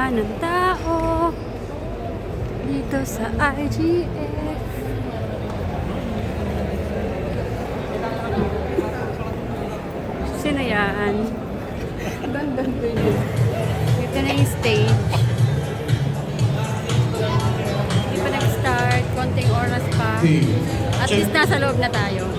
na ng tao dito sa IGF. Sino yan? Gandang video. Ito na yung stage. Hindi pa nag-start. Konting oras pa. At least nasa loob na tayo.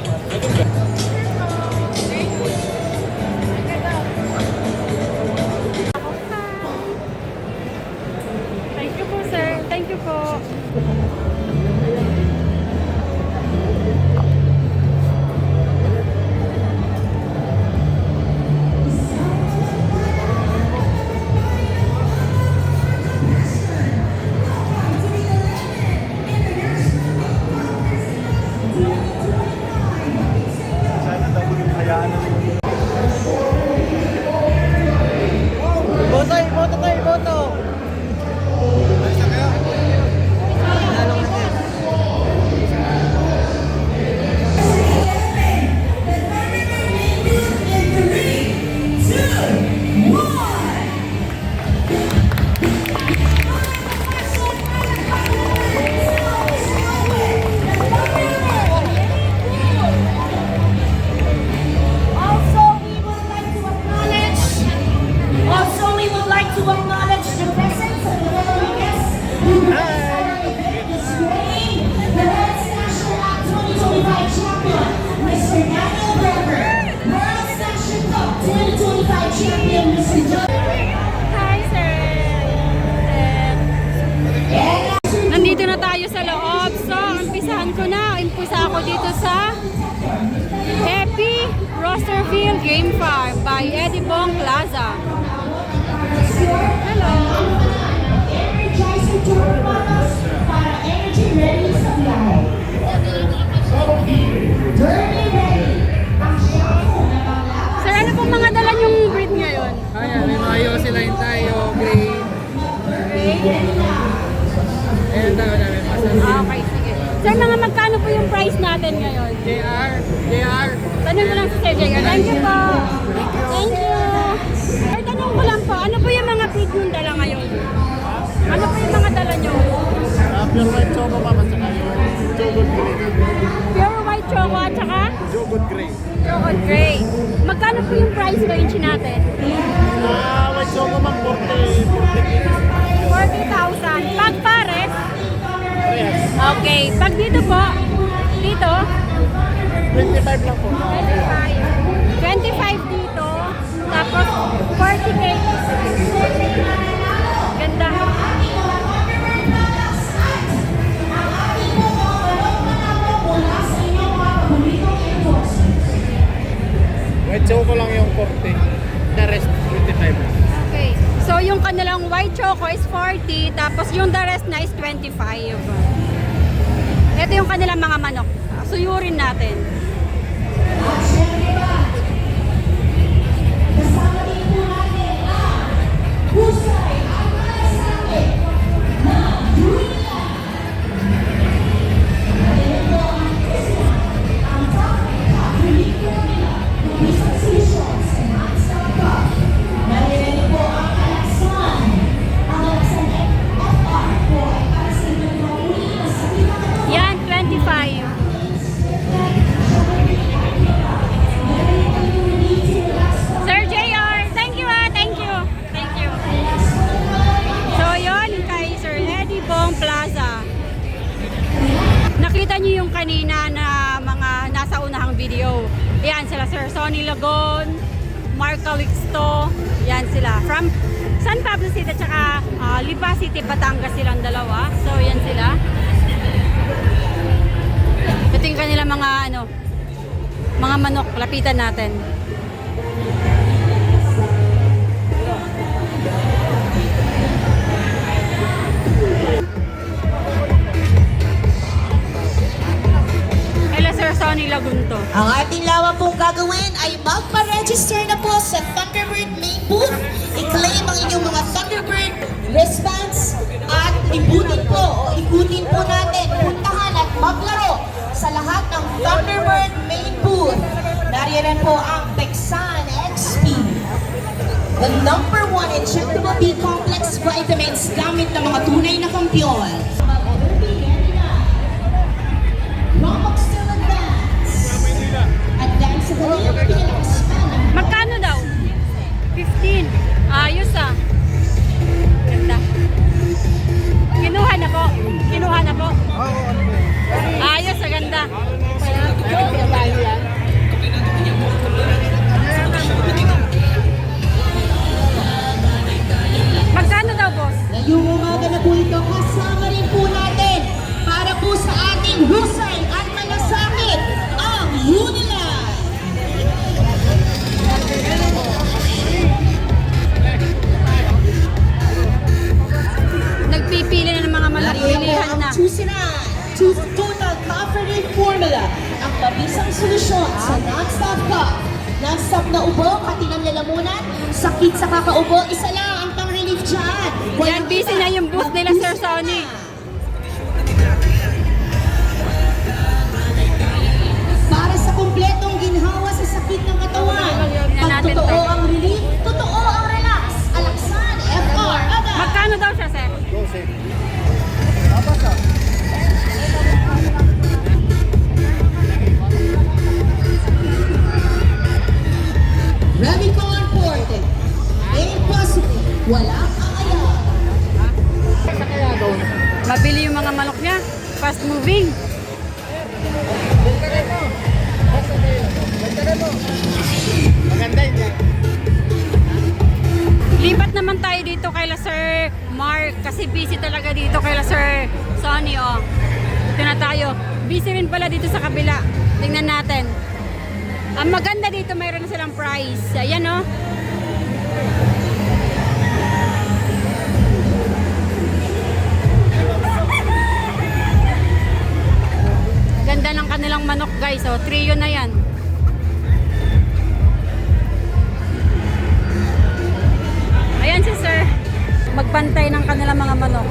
Dito sa Happy Rosterfield Game Farm by Eddie Bong Plaza. Hello. Para energy ready biyahe. Derby ready. Sir, ano pong mga dala niyong breed ngayon? Ayan, may mga Yossi line tayo, gray. Ayan tayo na, may Sir, mga magkano po yung price natin ngayon? JR, JR. Tanong ko lang sa Sir Jay. Thank you po. Thank you. Sir, tanong ko lang po, ano po yung mga breed yung dala ngayon? Ano po yung mga dala niyo? uh, pure white choco pa at saka yung jogod gray. Pure white choco at saka Jogod gray. chocolate gray. Magkano po yung price range natin? Ah, white choco ma'am 40, 40 40,000. Pag Yes. Okay. Pag dito po, dito, 25 lang po. 25. 25 dito, tapos 40k. Ganda. White choco lang yung 40. The rest 25 lang. Okay. So, yung kanilang white choco is 40, tapos yung the rest na is 25. Ito yung kanilang mga manok. Suyurin natin. Nakita niyo yung kanina na mga nasa unahang video. Yan sila Sir Sonny Lagon, Mark Calixto, yan sila. From San Pablo City at saka ah, Lipa City, Batangas silang dalawa. So yan sila. Ito yung kanila mga ano, mga manok, lapitan natin. Sonny Lagunto. Ang ating lawa pong gagawin ay magpa-register na po sa Thunderbird main booth. I-claim ang inyong mga Thunderbird wristbands at libutin po o ikutin po natin, puntahan at maglaro sa lahat ng Thunderbird main booth. Nariyan po ang Texan XP. The number one injectable B-complex vitamins gamit ng mga tunay na kampyon. Magkano daw? 15. Ayos ah. Ganda. Kinuha na po. Kinuha na po. Ayos, ah, ganda. Magkano daw, boss? Ngayong umaga ang mabisang solusyon sa non-stop cough. Non-stop na ubo, pati ng lalamunan, sakit sa kakaubo, isa lang ang pang-relief dyan. Yan, busy na yung booth nila, Sir Sonny. Tayo dito kay Sir Mark kasi busy talaga dito kay Sir Sonny oh. Ito na tayo. Busy rin pala dito sa kabila. Tingnan natin. Ang maganda dito mayroon na silang price. Ayan oh. Ganda ng kanilang manok guys. Oh, trio na yan. Ng kanilang mga manok.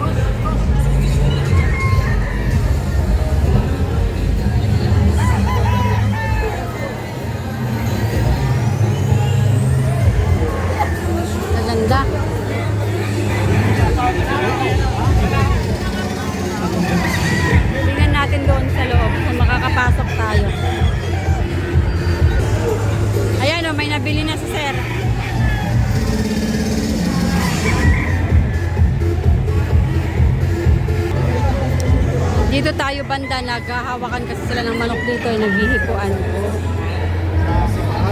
Banda, naghahawakan kasi sila ng manok dito, eh, naghihipuan.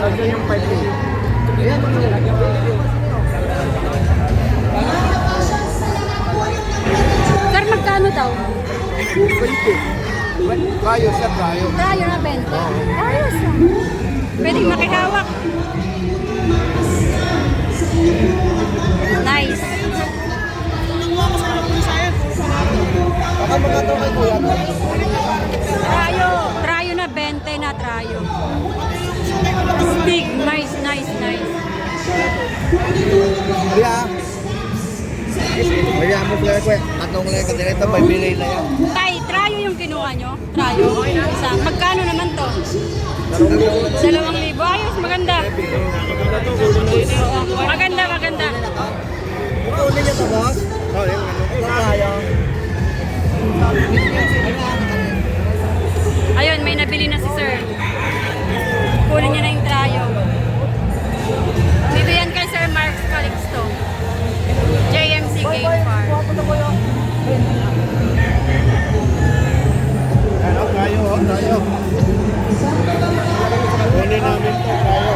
Nandiyan yung 5 Sir, magkano daw? 20. Kayo siya, kayo. Tayo na 20. Ayos ah. Pwedeng makihawak. Kuya mo kuya kuya. Atong lang ka dito, may bilay na yan. Tay, trayo yung kinuha nyo? Trayo? Isa. Magkano naman to? Dalawang libo. Ayos, maganda. Oo, maganda, maganda. Kunin niyo to, boss. Oh, yun. Kayo. Kayo. Kunin namin to, kayo.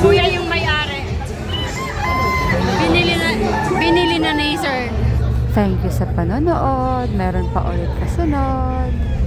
Kuya yung may-ari. Binili na, binili na ni Sir. Thank you sa panonood. Meron pa ulit kasunod.